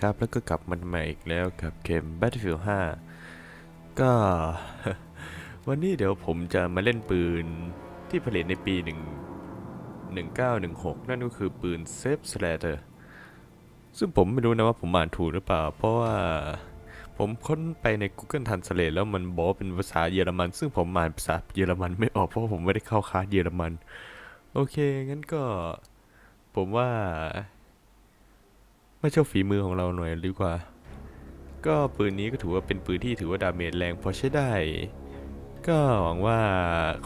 ครับ แล้วก็กลับมันมาอีกแล้วกับเกม Battlefield 5 ก็ วันนี้เดี๋ยวผมจะมาเล่นปืนที่ผลิตในปี 1 1916 นั่นก็คือปืน Safe Slater ซึ่งผมไม่รู้นะว่าผมอ่านถูกหรือเปล่า เพราะว่าผมค้นไปใน Google Translate แล้วมันบอกเป็นภาษาเยอรมัน ซึ่งผมอ่านภาษาเยอรมันไม่ออกเพราะผมไม่ได้เข้าคลาสเยอรมัน โอเค งั้นก็ผมว่า ไม่เช่ฝีมือของเราหน่อยดีกว่า ก็ปืนนี้ก็ถือว่าเป็นปืนที่ถือว่าดาเมจแรงพอใช้ได้ ก็หวังว่า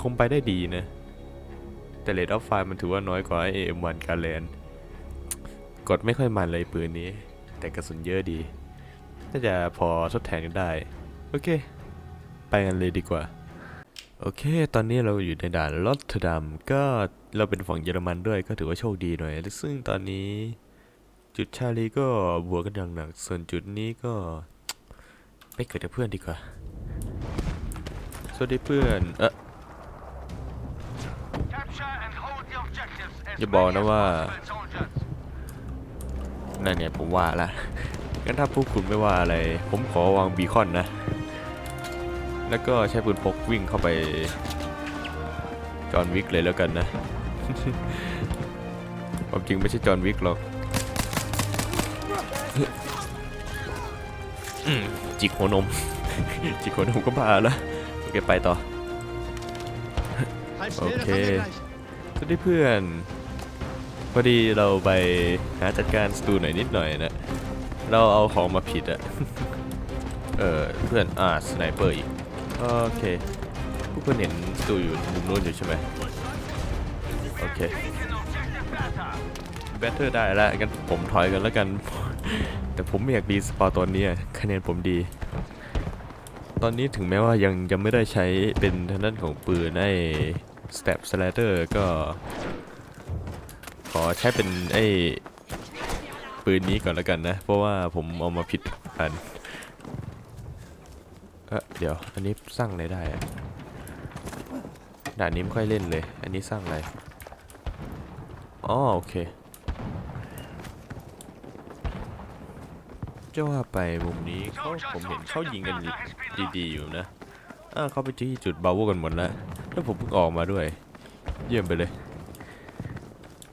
คงไปได้ดีนะ แต่เลดออฟไฟมันถือว่าน้อยกว่า AM1 กาแลนกดไม่ค่อยมันเลยปืนนี้ แต่กระสุนเยอะดี น่าจะพอทดแทนกันได้ โอเค ไปกันเลยดีกว่า โอเค ตอนนี้เราอยู่ในด่านลอตเทดัมก็เราเป็นฝั่งเยอรมันด้วยก็ถือว่าโชคดีหน่อย ซึ่งตอนนี้ จุดชาลีก็บวกกันอย่างหนัก ส่วนจุดนี้ก็ไปเกิดกับเพื่อนดีกว่า สวัสดีเพื่อน เอออย่าบอกนะว่า นั่นเนี่ยผมว่าละงั้นถ้าพวกคุณไม่ว่าอะไร ผมขอวางบีคอนนะ แล้วก็ใช้ปืนพกวิ่งเข้าไป จอห์นวิกเลยแล้วกันนะ ความจริงไม่ใช่จอห์นวิกหรอก จิกหัวนม จิกหัวนมก็บ้าแล้วโอเคไปต่อ โอเคสวัสดีเพื่อน พอดีเราไปหาจัดการสตูหน่อยนิดหน่อยนะ เราเอาของมาผิดอะเออเพื่อนอ่าสไนเปอร์อีก โอเคพวกคุณเห็นสตูอยู่มุมนู้นอยู่ใช่ไหมโอเคแบตเตอร์ได้แล้วงั้นผมถอยกันแล้วกัน แต่ผมไม่อยากรีสปอร์ตอนนี้คะแนนผมดี ตอนนี้ถึงแม้ว่ายังยังไม่ได้ใช้เป็นทางด้านของปืนไอ้ Step Slater ก็ ขอใช้เป็นไอ้ปืนนี้ก่อนแล้วกันนะ เพราะว่าผมเอามาผิดอันเออเดี๋ยว อันนี้สร้างอะไรได้อะด่านนี้ไม่ค่อยเล่นเลย อันนี้สร้างอะไรอ๋อโอเค จะว่าไปมุมนี้เขาผมเห็นเขายิงกันดีๆอยู่นะอ่าเขาไปที่จุดบาวกันหมดแล้วแล้วผมเพิ่งออกมาด้วย เยี่ยมไปเลย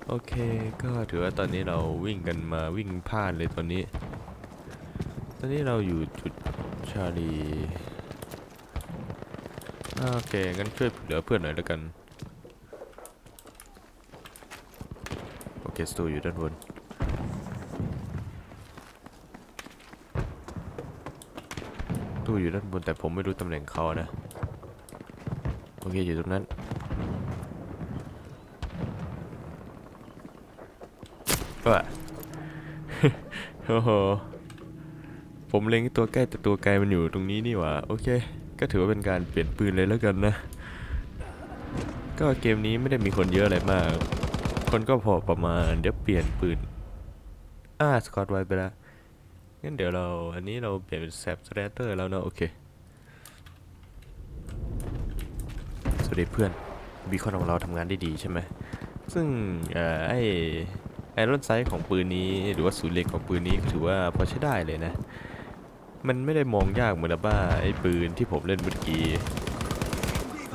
โอเคก็ถือว่าตอนนี้เราวิ่งกันมาวิ่งพลาดเลยตอนนี้ ตอนนี้เราอยู่จุดชาลีโอเคงั้นช่วยเหลือเพื่อนหน่อยแล้วกันโอเคสตูอยู่ด้านบน ตู้อยู่ด้านบนแต่ผมไม่รู้ตำแหน่งเขานะ โอเคอยู่ตรงนั้น ก็โอ้โห ผมเล็งตัวใกล้แต่ตัวไกลมันอยู่ตรงนี้นี่หว่า โอเค ก็ถือว่าเป็นการเปลี่ยนปืนเลยแล้วกันนะ ก็เกมนี้ไม่ได้มีคนเยอะอะไรมาก คนก็พอประมาณ เดี๋ยวเปลี่ยนปืน อ่า สกอตไว้ไปแล้ว งั้นเดี๋ยวเราอันนี้เราเปลี่ยนเป็นแซปสแตเตอร์แล้วเนาะโอเค สวัสดีเพื่อนบีคอนของเราทำงานได้ดีใช่ไหม ซึ่งออไอไอรอนไซส์ของปืนนี้หรือว่าศูนย์เล็กของปืนนี้ถือว่าพอใช้ได้เลยนะ มันไม่ได้มองยากเหมือนบ้าไอปืนที่ผมเล่นเมื่อกี้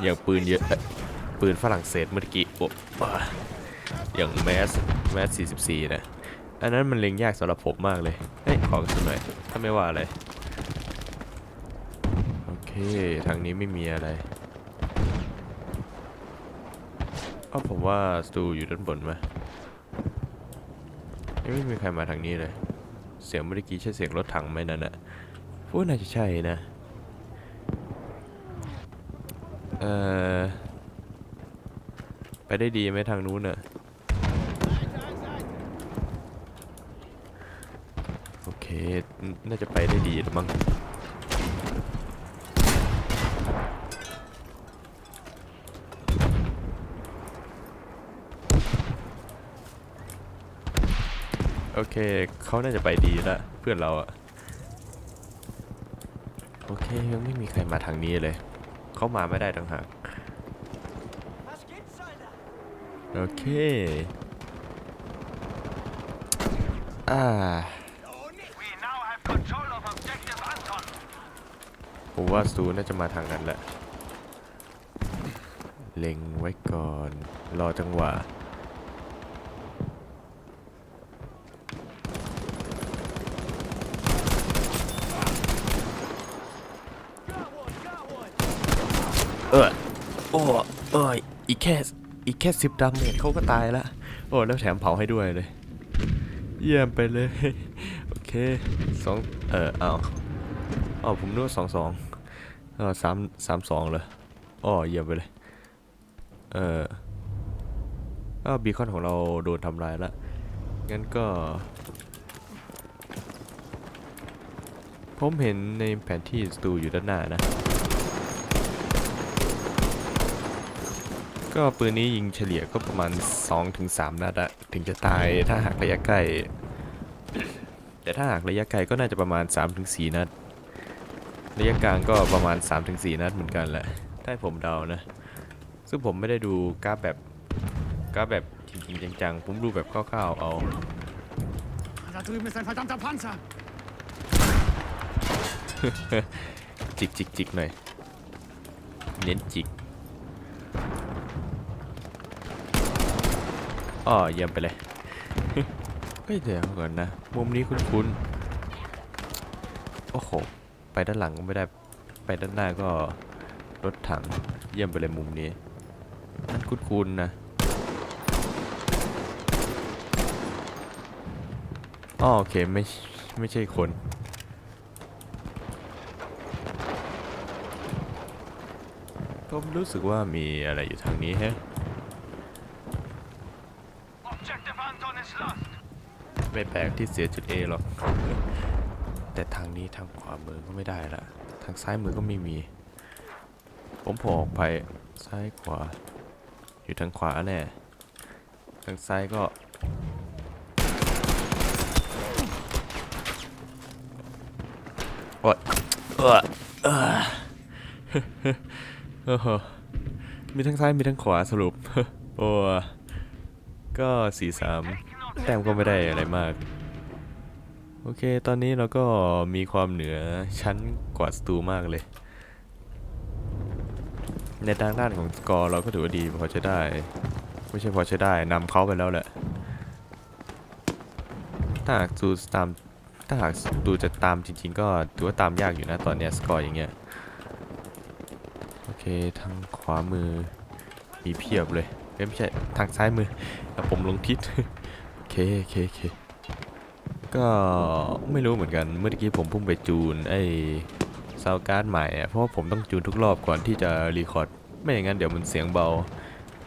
อย่างปืนเยอะปืนฝรั่งเศสเมื่อกี้โอ้อ่าอย่างแมสแมส44นะ อันนั้นมันเล็งยากสำหรับผมมากเลย เฮ้ย ขอกระสุนหน่อย ถ้าไม่ว่าอะไร โอเค ทางนี้ไม่มีอะไรก็ผมว่าสตูอยู่ด้านบนไหมยังไม่มีใครมาทางนี้เลย เสียงเมื่อกี้ใช่เสียงรถถังไหมนั่นอะพวกน่าจะใช่นะ เอ่อไปได้ดีไหมทางนู้นอะ โอเค น่าจะไปได้ดีแล้ว มั้งโอเคเขาน่าจะไปดีแล้วเพื่อนเราอะโอเคยังไม่มีใครมาทางนี้เลย เขามาไม่ได้ต่างหากโอเคอ่า ผมว่าสูน่าจะมาทางนั้นแหละ เล็งไว้ก่อน รอจังหวะ เออโอ้เอยอีกแค่ อีกแค่สิบดาเมจเขาก็ตายละ โอ้ แล้วแถมเผาให้ด้วยเลย เยี่ยมไปเลย โอเคสองเออเอาอ๋อผมนึกว่าสองสอง เออสามสามสองเลยอ๋อเยี่ยมไปเลย เอออ้าวบีคอนของเราโดนทำลายละ งั้นก็ ผมเห็นในแผนที่สตูอยู่ด้านหน้านะ ก็ปืนนี้ยิงเฉลี่ยก็ประมาณ 2-3นัดอะถึงจะตายถ้าหากระยะใกล้ แต่ถ้าหากระยะไกลก็น่าจะประมาณ 3-4นัด ระยะกลางก็ประมาณ 3-4 นัดเหมือนกันแหละถ้าให้ผมเดานะ ซึ่งผมไม่ได้ดูกราฟแบบกราฟแบบจริงๆจังๆ ผมดูแบบคร่าวๆเอา Da drüben ist ein verdammter Panzer. จิกจิกจิกหน่อย เน้นจิกอ้อเยี่ยมไปเลย เฮ้ยเดี๋ยวก่อนนะ มุมนี้คุ้นๆ โอ้โห ไปด้านหลังก็ไม่ได้ไปด้านหน้าก็รถถังเยี่ยมไปเลยมุมนี้นั่นคุ้นๆนะอ๋อโอเคไม่ไม่ใช่คนผมรู้สึกว่ามีอะไรอยู่ทางนี้แฮะไม่แปลกที่เสียจุด A หรอก แต่ทางนี้ทางขวามือก็ไม่ได้ละทางซ้ายมือก็ไม่มี ผมผออกไปซ้ายขวา อยู่ทางขวาแน่ทางซ้ายก็ โอ๊ยเออเออโอ้โหมีทั้งซ้ายมีทั้งขวาสรุป โอ้ก็สี่สามแต้มก็ไม่ได้อะไรมาก โอเค ตอนนี้เราก็มีความเหนือชั้นกว่าสตูมากเลย ในทางด้านของสกอร์เราก็ถือว่าดีพอใช้ได้ ไม่ใช่พอใช้ได้นำเขาไปแล้วแหละ ถ้าหากสตูตามถ้าหากสตูจะตามจริง ๆ ก็ถือว่าตามยากอยู่นะตอนเนี้ยสกอร์อย่างเงี้ย โอเคทางขวามือมีเพียบเลย ไม่ใช่ทางซ้ายมือแต่ผมลงทิศโอเคโอเคโอเค ก็ไม่รู้เหมือนกันเมื่อกี้ผมเพิ่งไปจูนไอ้ซาวการ์ดใหม่อะเพราะว่าผมต้องจูนทุกรอบก่อนที่จะรีคอร์ดไม่อย่างนั้นเดี๋ยวมันเสียงเบา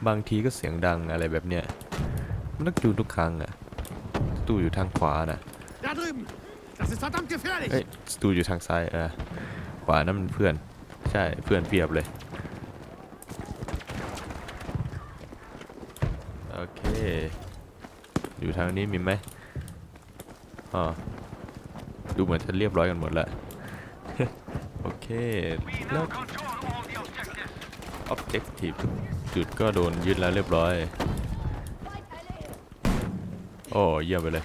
บางทีก็เสียงดังอะไรแบบเนี้ยมันต้องจูนทุกครั้งอะสตูอยู่ทางขวาน่ะ Da drüben. Das ist verdammt gefährlich. เอ้ยสตูอยู่ทางซ้ายเออขวานั่นมันเพื่อนใช่เพื่อนเพียบเลยโอเค อยู่ทางนี้มีไหม อ๋อดูเหมือนจะเรียบร้อยกันหมดแล้วโอเคแล้ว objective ทุกจุดก็โดนยึดแล้วเรียบร้อย โอ้เยี่ยมไปเลย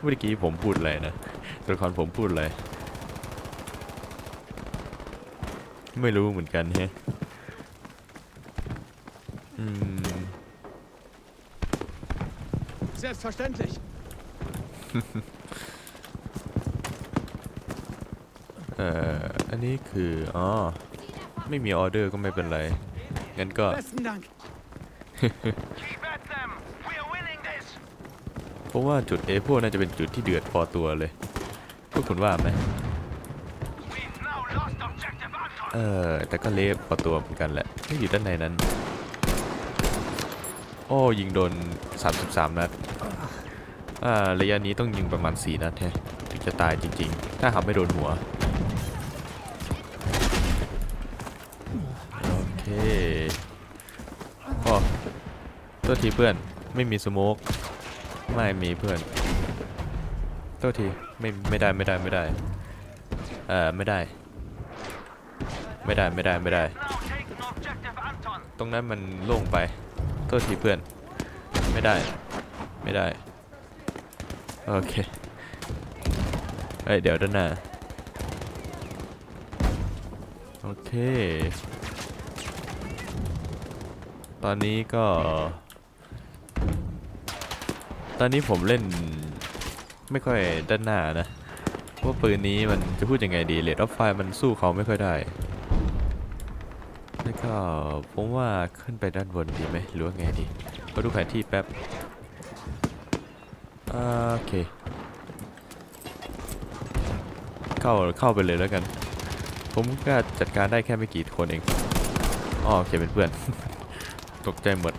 เมื่อกี้ผมพูดอะไรนะตัวละครผมพูดอะไร ไม่รู้เหมือนกันแฮะอืม Selbstverständlich. เอ่ออันนี้คืออ๋อไม่มีออเดอร์ก็ไม่เป็นไร งั้นก็ Besten Dank. Keep at them. We are winning this. เพราะว่าจุด A พวกน่าจะเป็นจุดที่เดือดพอตัวเลยพวกคุณว่าไหม We've now lost objective Anton. เออ แต่ก็เละพอตัวเหมือนกันแหละที่อยู่ด้านในนั้น โอ้ ยิงโดน 33 นัด อ่าระยะนี้ต้องยิงประมาณ4นัดแฮะถึงจะตายจริง ๆ ถ้าหากไม่โดนหัว โอเคโอ้ตัวทีเพื่อนไม่มีสโมกไม่มีเพื่อนตัวทีไม่ไม่ได้ไม่ได้ไม่ได้เอ่อไม่ได้ ไม่ได้ไม่ได้ไม่ได้ ตรงนั้นมันโล่งไปโทษทีเพื่อน ไม่ได้ไม่ได้ โอเคโออ้ย เดี๋ยวด้านหน้า โอเค ตอนนี้ก็ ตอนนี้ผมเล่นไม่ค่อยด้านหน้านะเพราะว่าปืนนี้มันจะพูดยังไงดีเลดออฟไฟมันสู้เขาไม่ค่อยได้ แล้วก็ผมว่าขึ้นไปด้านบนดีไหมหรือว่าไงดีมาดูแผนที่แป๊บ โอเค เข้าเข้าไปเลยแล้วกัน ผมก็จัดการได้แค่ไม่กี่คนเองอ๋อโอเคเป็นเพื่อน ตกใจหมด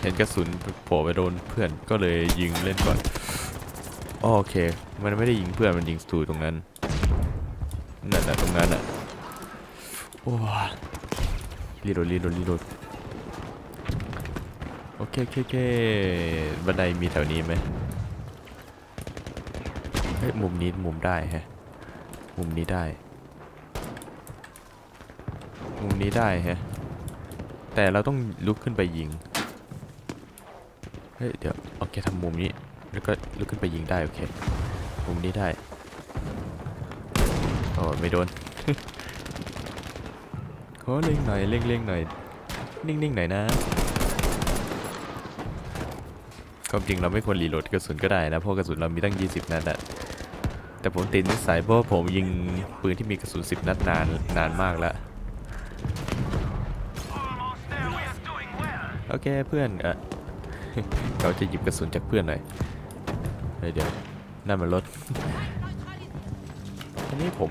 เห็นกระสุนโผล่ไปโดนเพื่อนก็เลยยิงเล่นก่อนโอเค มันไม่ได้ยิงเพื่อนมันยิงศัตรูตรงนั้นนั่นแหละตรงนั้นอะโอ้รีโหลดรีโหลดรีโหลด เคโอเคโอเคบันไดมีแถวนี้ไหมเฮ้ยมุมนี้มุมได้ฮะ มุมนี้ได้ มุมนี้ได้ฮะ แต่เราต้องลุกขึ้นไปยิง เฮ้ยเดี๋ยวโอเคทำมุมนี้ แล้วก็ลุกขึ้นไปยิงได้โอเค มุมนี้ได้ โอ้ไม่โดนขอเล่งหน่อยเล่งเล่งหน่อย นิ่งๆหน่อยนะ ความจริงเราไม่ควรรีโหลดกระสุนก็ได้นะเพราะกระสุนเรามีตั้ง 20 นัดอะแต่ผมติดนิสัยเพราะผมยิงปืนที่มีกระสุน 10 นัดนานนานมากแล้วโอเคเพื่อนออเขาจะหยิบกระสุนจากเพื่อนหน่อยเฮ้ยเดี๋ยวนั่นมันรถอันนี้ผม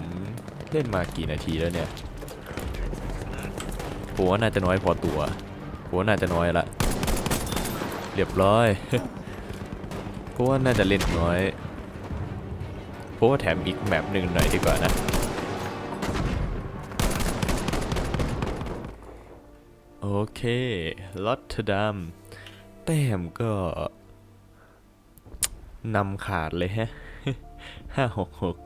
เล่นมากี่นาทีแล้วเนี่ยผมว่าน่าจะน้อยพอตัวผมว่าน่าจะน้อยละ เรียบร้อย เพราะว่าน่าจะเล่นน้อย เพราะว่าแถมอีกแมปหนึ่งหน่อยดีกว่านะ โอเคลอตเทดัมแต้มก็นำขาดเลยฮะห้าหกหก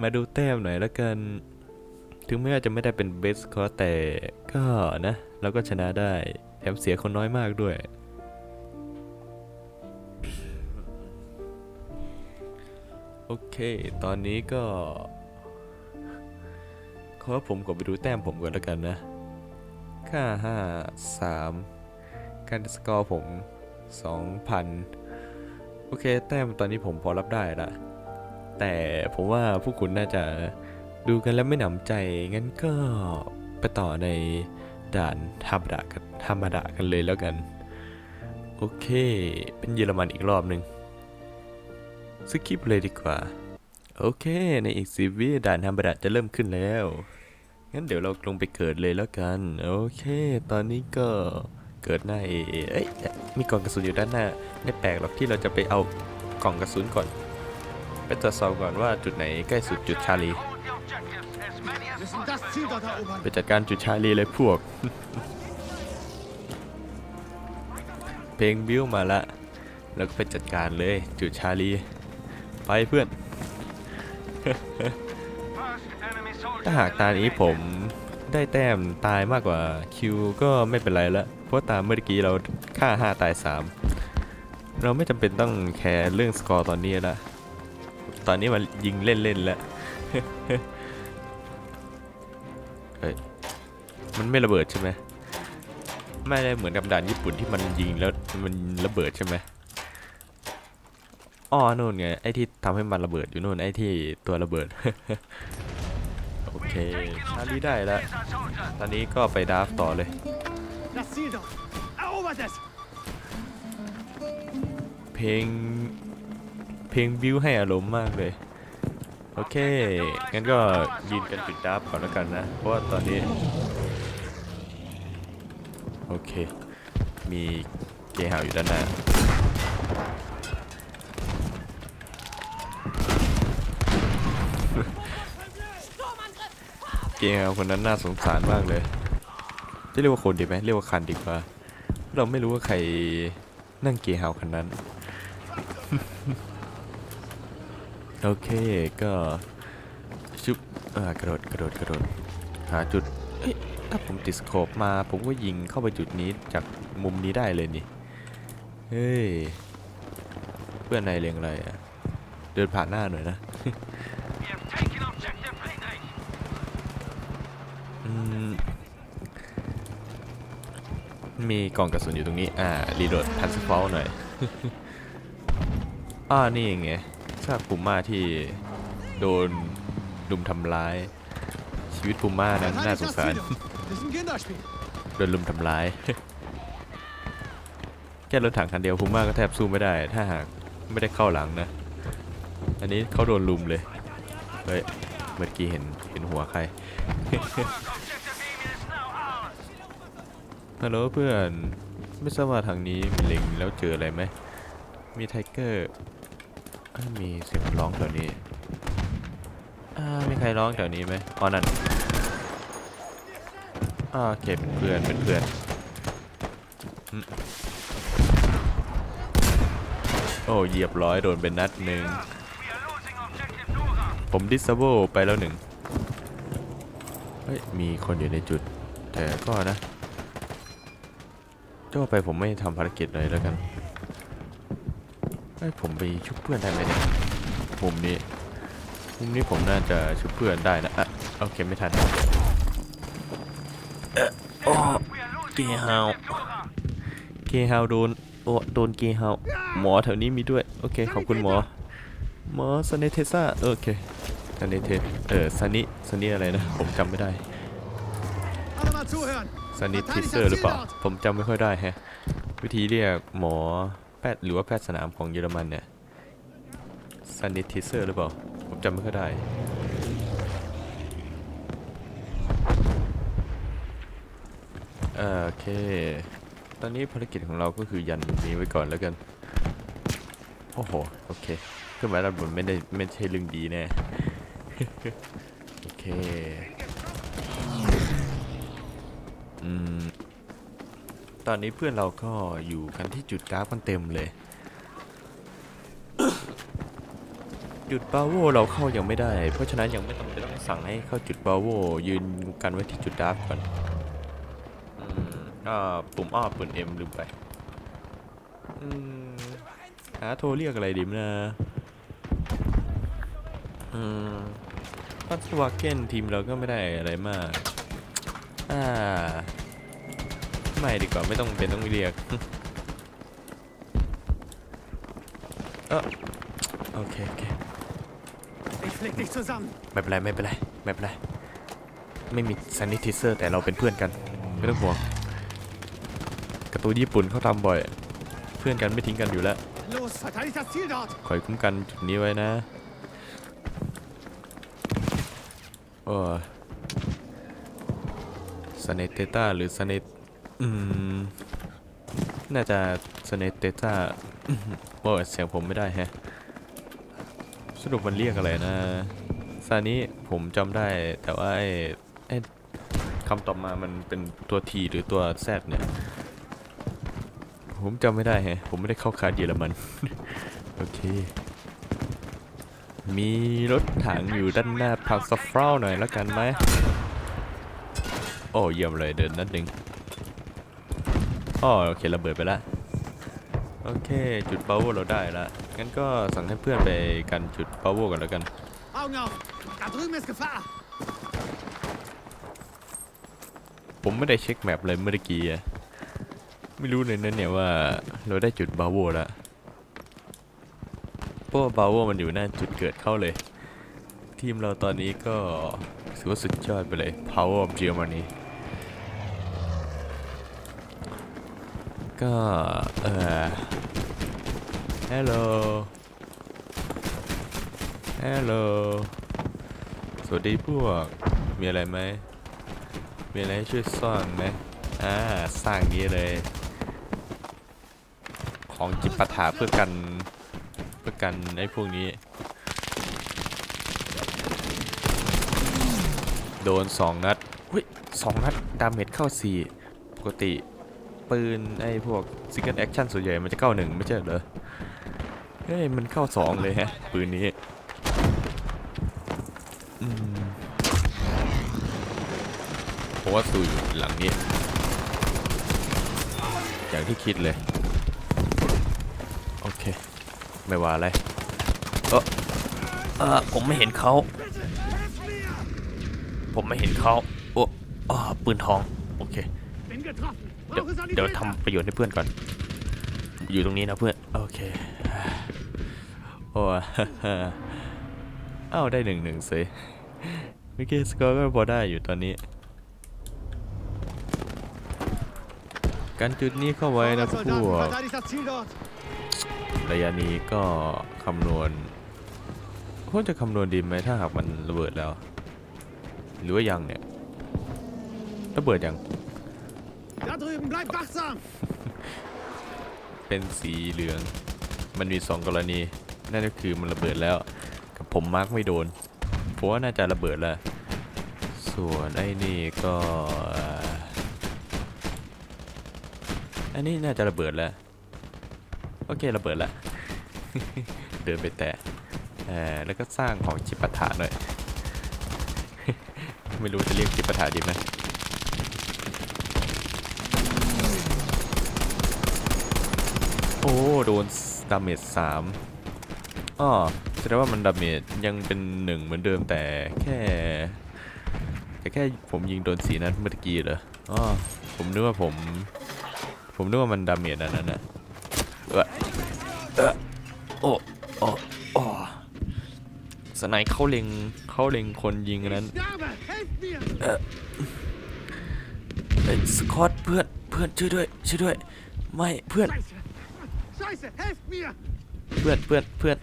มาดูแต้มหน่อยแล้วกัน ถึงแม้ว่าจะไม่ได้เป็นเบสคอแต่ก็นะ เราก็ชนะได้ แถมเสียคนน้อยมากด้วย โอเค ตอนนี้ก็ขอผมกดไปดูแต้มผมก่อนแล้วกันนะ ค่าห้าสามการสกอร์ผมสองพันโอเค แต้มตอนนี้ผมพอรับได้ละ แต่ผมว่าพวกคุณน่าจะดูกันแล้วไม่หนำใจ งั้นก็ไปต่อในด่านธรรมดากันธรรมดากันเลยแล้วกัน โอเค เป็นเยอรมันอีกรอบหนึ่ง สกิปเลยดีกว่า โอเค ในอีกสิบวิด่านธรรมดาจะเริ่มขึ้นแล้ว งั้นเดี๋ยวเราลงไปเกิดเลยแล้วกัน โอเค ตอนนี้ก็เกิดหน้าเอเอ้ยมีกล่องกระสุนอยู่ด้านหน้า ไม่แปลกหรอกที่เราจะไปเอากล่องกระสุนก่อน ไปตรวจสอบก่อนว่าจุดไหนใกล้สุดจุดชาลี ไปจัดการจุดชาลีเลยพวก เพลงบิวมาละ แล้วก็ไปจัดการเลยจุดชาลี ไปเพื่อน First enemy soldier ถ้าหากตานี้ผมได้แต้มตายมากกว่าคิวก็ไม่เป็นไรละเพราะตามเมื่อกี้เราฆ่า 5 ตาย 3 เราไม่จำเป็นต้องแคร์เรื่องสกอร์ตอนนี้ละตอนนี้มันยิงเล่นๆแล้วเฮ้ยมันไม่ระเบิดใช่ไหมไม่ได้เหมือนกับด่านญี่ปุ่นที่มันยิงแล้วมันระเบิดใช่ไหม อ๋อนู่นไง ไอ้ที่ทำให้มันระเบิดอยู่นู่น ไอ้ที่ตัวระเบิด โอเคชาลีได้แล้ว ตอนนี้ก็ไปดาฟต่อเลย เพลง เพลงบิวให้อารมณ์มากเลย โอเค งั้นก็ยืนกันจุดดาฟก่อนแล้วกันนะ เพราะว่าตอนนี้ โอเค มีเกย์ฮาอยู่ด้านหน้า เกย์ฮาคนนั้นน่าสงสารมากเลย จะเรียกว่าคนดีไหมเรียกว่าคันดีกว่า เราไม่รู้ว่าใครนั่งเกย์ฮาคันนั้น โอเคก็ชุบกระโดดกระโดดกระโดดหาจุดถ้าผมติดสโคปมาผมก็ยิงเข้าไปจุดนี้จากมุมนี้ได้เลยนี่ เฮ้ย เพื่อนนายเรียงอะไรอะ เดินผ่านหน้าหน่อยนะ มมีกล่องกระสุนอยู่ตรงนี้ อ่า รีโหลดทันสฟอลหน่อย อ่า นี่ไงซากปูม่าที่โดนดุมทำร้าย ชีวิตปูม่านั้นน่า Verteidigt สง das สาร Ziel dort. Das ist ein Kinderspiel. โดนลุมทำร้าย แค่รถถังคันเดียวพูม่าก็แทบสู้ไม่ได้ ถ้าหากไม่ได้เข้าหลังนะ อันนี้เขาโดนลุมเลย เฮ้ย เมื่อกี้เห็นเห็นหัวใคร ฮัลโหลเพื่อน ไม่ทราบว่าทางนี้มีลิงแล้วเจออะไรไหม มีไทเกอร์มีเสียงร้องแถวนี้อ่ามีใครร้องแถวนี้ไหมอ๋อนั่นอ่าเก็บเพื่อนเป็นเพื่อนโอ้เหยียบร้อยโดนเป็นนัดหนึ่งผมดิสเบลไปแล้วหนึ่งเฮ้ยมีคนอยู่ในจุดแต่ก็นะ จ้าไปผมไม่ทำภารกิจเลยแล้วกันเฮ้ยผมไปชุบเพื่อนได้ไหมเนี่ยมุมนี้มุมนี้ผมน่าจะชุบเพื่อนได้นะอะโอเคไม่ทันเอ่อโอ้ We are losing เกฮาว objective Nora. เกฮาวโดนโอ้โดนเกฮาวหมอแถวนี้มีด้วย โอเค ขอบคุณหมอ หมอสเนเทซ่าโอเคสเนเทเออซันนี่ซันนี่อะไรนะ ผมจำไม่ได้ Alle mal zuhören. ซันนี่ทิเซอร์หรือเปล่า ผมจำไม่ค่อยได้แฮะ วิธีเรียกหมอแพทย์หรือว่าแพทย์สนามของเยอรมันเนี่ยซันนิทิเซอร์หรือเปล่า ผมจำไม่ค่อยได้ โอเค ตอนนี้ภารกิจของเราก็คือยันนี้ไว้ก่อนแล้วกัน โอ้โห โอเคขึ้นมาด้านบนไม่ได้ไม่ใช่เรื่องดีแน่ โอเค อืมตอนนี้เพื่อนเราก็อยู่กันที่จุดกราฟกันเต็มเลย จุดบาโวเราเข้ายังไม่ได้ เพราะฉะนั้นยังไม่ต้องไปต้องสั่งให้เข้าจุดบาโวยืนกันไว้ที่จุดดราฟก่อนอืมอ่าปุ่มอ้อปุ่มเอ็มลืมไปอืมหาโทรเรียกอะไรดีนะอืมพัสวาเกนทีมเราก็ไม่ได้อะไรมาก อ่า ไม่ดีกว่าไม่ต้องเป็นต้องเรียก เออโอเคโอเค Ich flick dich zusammen. ไม่เป็นไรไม่เป็นไรไม่เป็นไร ไม่มีซ a นิทิเซอร์แต่เราเป็นเพื่อนกัน ไม่ต้องห่วงการ์ตูนญี่ปุ่นเขาทำบ่อย เพื่อนกันไม่ทิ้งกันอยู่แล้ว Los, verteidigt das Ziel dort. คอยคุ้มกันจุดนี้ไว้นะโอ้ส เนตเตต้าหรือสเนตอืม น่าจะสเนตเตต้าโอ้เสียงผมไม่ได้แฮะ สรุปมันเรียกอะไรนะซานี้ผมจำได้แต่ว่าไอ้ไอ้คำต่อมามันเป็นตัว T หรือตัว Z เนี่ย ผมจำไม่ได้แฮะ ผมไม่ได้เข้าคาดเยอรมัน โอเคมีรถถังอยู่ด้านหน้าพักซัฟเฟลหน่อยแล้วกันไหม โอ้เยี่ยมเลยเดินนัดหนึ่งอ๋อโอเคระเบิดไปละโอเค จุดเปาโวเราได้ละงั้นก็สั่งให้เพื่อนไปกันจุดเปาโวกันแล้วกันผมไม่ได้เช็คแมปเลยเมื่อกี้อะไม่รู้เลยนะเนี่ยว่าเราได้จุดบาโวแล้วเพราะว่าบาโวมันอยู่หน้าจุดเกิดเข้าเลย ทีมเราตอนนี้ก็ถือว่าสุดยอดไปเลย Power of Germany ก็เออ Hello Hello สวัสดีพวก มีอะไรไหม มีอะไรให้ช่วยสร้างไหมอ่าสร้างนี้เลย ของจิปาถาเพื่อกันเพื่อกันไอ้พวกนี้ โดนสองนัดอุ้ยสองนัด ดาเมจเข้าสี่ปกติ ปืนไอ้พวกซิงเกิลแอคชั่นส่วนใหญ่มันจะเข้าหนึ่งไม่ใช่เหรอ เฮ้ย มันเข้าสองเลยฮะ ปืนนี้อืมผมว่าซูอยู่หลังนี้ อย่างที่คิดเลย โอเค ไม่ว่าอะไร เออเออผมไม่เห็นเขา ผมไม่เห็นเขาโอ้ปืนทอง โอเค Bin getroffen. เดี๋ยวเดี๋ยวทำประโยชน์ให้เพื่อนก่อน อยู่ตรงนี้นะเพื่อน โอเค โอ้เอ้าได้หนึ่งหนึ่งสิเมื่อกี้สกอร์ก็พอได้อยู่ตอนนี้ การจุดนี้เข้าไว้นะพวกระยะนี้ก็คำนวณควรจะคำนวณดีไหมถ้าหากมันระเบิดแล้ว หรือว่ายังเนี่ย ระเบิดยัง drüben, bleib wachsam. เป็นสีเหลือง มันมีสองกรณี นั่นก็คือมันระเบิดแล้ว กับผมมาร์กไม่โดนผมว่าน่าจะระเบิดแล้ว ส่วนไอ้นี่ก็อันนี้น่าจะระเบิดแล้ว โอเคระเบิดแล้ว เดินไปแตะแล้วก็สร้างของจิปาถะหน่อย ไม่รู้จะเรียกจิปาถะดีไหม โอ้ โดนดาเมจสามอ้อแสดงว่ามันดาเมจยังเป็นหนึ่งเหมือนเดิมแต่แค่แต่แค่ผมยิงโดนสีนัดเมื่อกี้เหรออ๋อผมนึกว่าผม ผมนึกว่ามันดาเมจอันนั้นนะเออเออโอ้โอ้โอ้สไนเข้าเล็งเข้าเล็งคนยิงนั้นเอ้ยสกอตเพื่อนเพื่อนช่วยด้วยช่วยด้วย ไม่เพื่อน Scheiße. Scheiße, helft mir. เพื่อนเพื่อนเพื่อน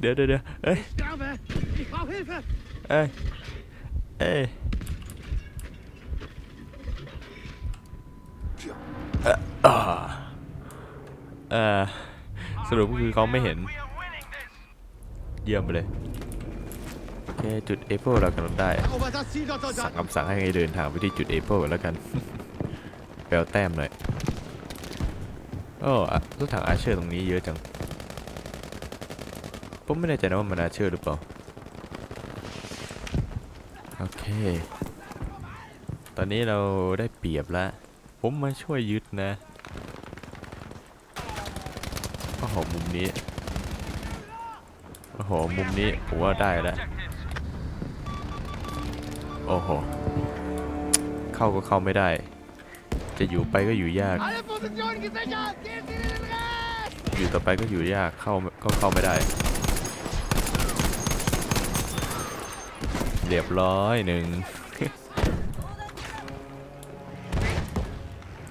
เดี๋ยวเดี๋ยวเดี๋ยวเอ้ย Sterbe. Ich brauche Hilfe. เอ้ย เอ้ย เอ่ออ่าเอ่อสรุปก็คือเขาไม่เห็น We are winning this. เยี่ยมไปเลย โอเค จุดเอเปิลเรากำลังได้ Erobert das Ziel dort, สั่ง Soldaten. คำสั่งให้เดินทางไปที่จุดเอเปิลแล้วกันไปเอาแต้มหน่อย โอ้รถถังอาเชอร์ตรงนี้เยอะจัง ผมไม่แน่ใจนะว่ามันอาเชอร์หรือเปล่า โอเค ตอนนี้เราได้เปรียบแล้วผมมาช่วยยึดนะโอ้โหมุมนี้ โอ้โห มุมนี้ผมว่าได้แล้ว โอ้โห เข้าก็เข้าไม่ได้ จะอยู่ไปก็อยู่ยาก อยู่ต่อไปก็อยู่ยากเข้าก็เข้าไม่ได้ เรียบร้อยหนึ่ง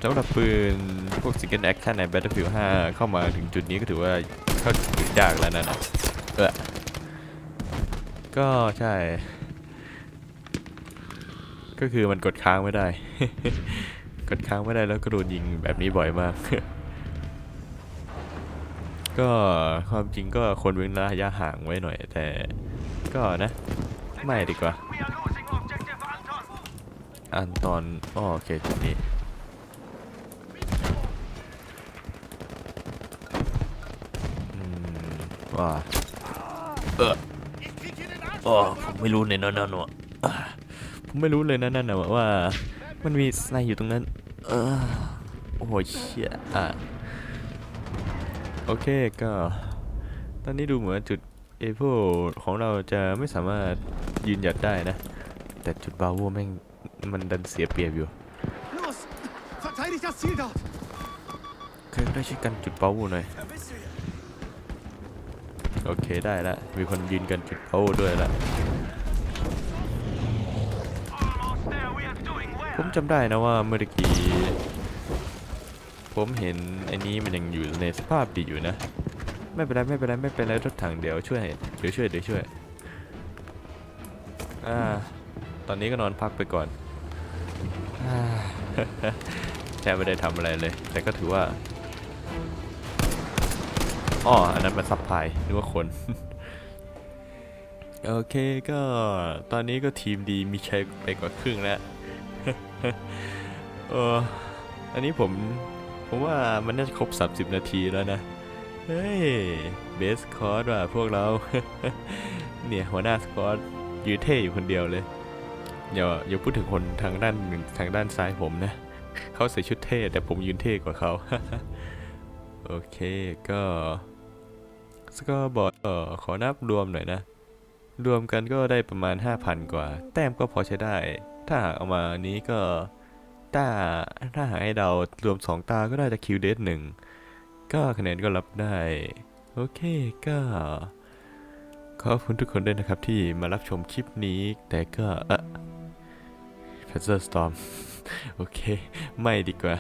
สำหรับปืนพวก Single Action ใน Battlefield 5 เข้ามาถึงจุดนี้ก็ถือว่าเข้าถึงยากแล้วนะนะเออก็ใช่ ก็คือมันกดค้างไม่ได้ กดค้างไม่ได้แล้วก็โดนยิงแบบนี้บ่อยมาก ก็ความจริงก็คนเว้นระยะห่างไว้หน่อย แต่ก็นะ ไม่ดีกว่า อันตอนอ้อโอเคจุดนี้ว่าเออ Ich krieg hier den Arsch. อ๋อผมไม่รู้เลยนะนั่นวะผมไม่รู้เลยนะนั่นนะว่า มันมีสไนอยู่ตรงนั้น เออโอ้โหเชี่ยอะโอเคก็ ตอนนี้ดูเหมือนจุดเอโพของเราจะไม่สามารถยืนหยัดได้นะ แต่จุดบาโวแม่งมันดันเสียเปรียบอยู่ Los. Verteidigt das Ziel dort. เคยได้ช่วยกันจุดบาโวหน่อย โอเคได้ละ มีคนยืนกันจุดบาโวด้วยละผมจำได้นะว่าเมื่อกี้ ผมเห็นไอ้นี้มันยังอยู่ในสภาพดีอยู่นะ ไม่เป็นไรไม่เป็นไรไม่เป็นไรรถถังเดี๋ยวช่วยเดี๋ยวช่วยเดี๋ยวช่วยอ่าตอนนี้ก็นอนพักไปก่อนอแทบไม่ได้ทำอะไรเลย แต่ก็ถือว่าอ๋ออันนั้นมันซับพายนึกว่าคน โอเคก็ตอนนี้ก็ทีมดีมีชัยไปกว่าครึ่งแล้วเอออันนี้ผม ผมว่ามันน่าจะครบ 30 นาทีแล้วนะ เฮ้ย เบสคอร์ดว่ะพวกเรา เนี่ย หัวหน้าสกอตยืนเท่อยู่คนเดียวเลยอย่าอย่าพูดถึงคนทางด้านทางด้านซ้ายผมนะ เขาใส่ชุดเท่ แต่ผมยืนเท่กว่าเขา โอเคก็สกอร์บอร์ดขอนับรวมหน่อยนะ รวมกันก็ได้ประมาณ 5,000 กว่า แต้มก็พอใช้ได้ ถ้าหากเอามานี้ก็ ถ้าถ้าหากให้เรารวม 2 ตาก็ได้จะคิวเดสหนึ่งก็คะแนนก็รับได้ โอเคก็ ขอบคุณทุกคนด้วยนะครับที่มารับชมคลิปนี้ แต่ก็เออ p a n z e r Storm โอเค ไม่ดีกว่า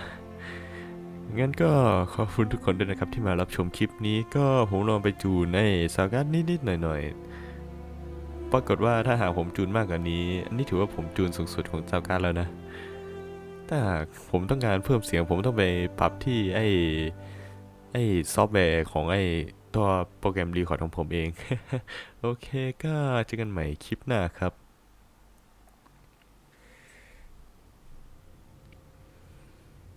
งั้นก็ขอบคุณทุกคนด้วยนะครับที่มารับชมคลิปนี้ก็ผมลองไปจูนในสาการนิดๆหน่อยๆ ปรากฏว่าถ้าหากผมจูนมากกว่านี้ อันนี้ถือว่าผมจูนสูงสุดของสาการแล้วนะ ถ้าผมต้องการเพิ่มเสียงผมต้องไปปรับที่ไอ้ไอ้ซอฟต์แวร์ของไอ้ตัวโปรแกรมรีคอร์ดของผมเอง โอเคก็เจอกันใหม่คลิปหน้าครับ